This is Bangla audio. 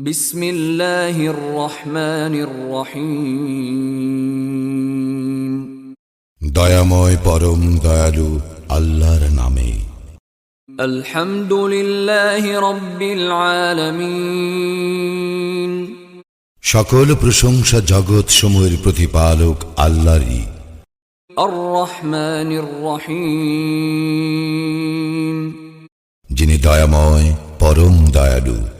বিসমিল্লাহির রহমানির রহিম। দয়াময় পরম দয়ালু আল্লাহর নামে। সকল প্রশংসা জগৎ সময়ের প্রতিপালক আল্লাহরই। যিনি দয়াময় পরম দয়ালু।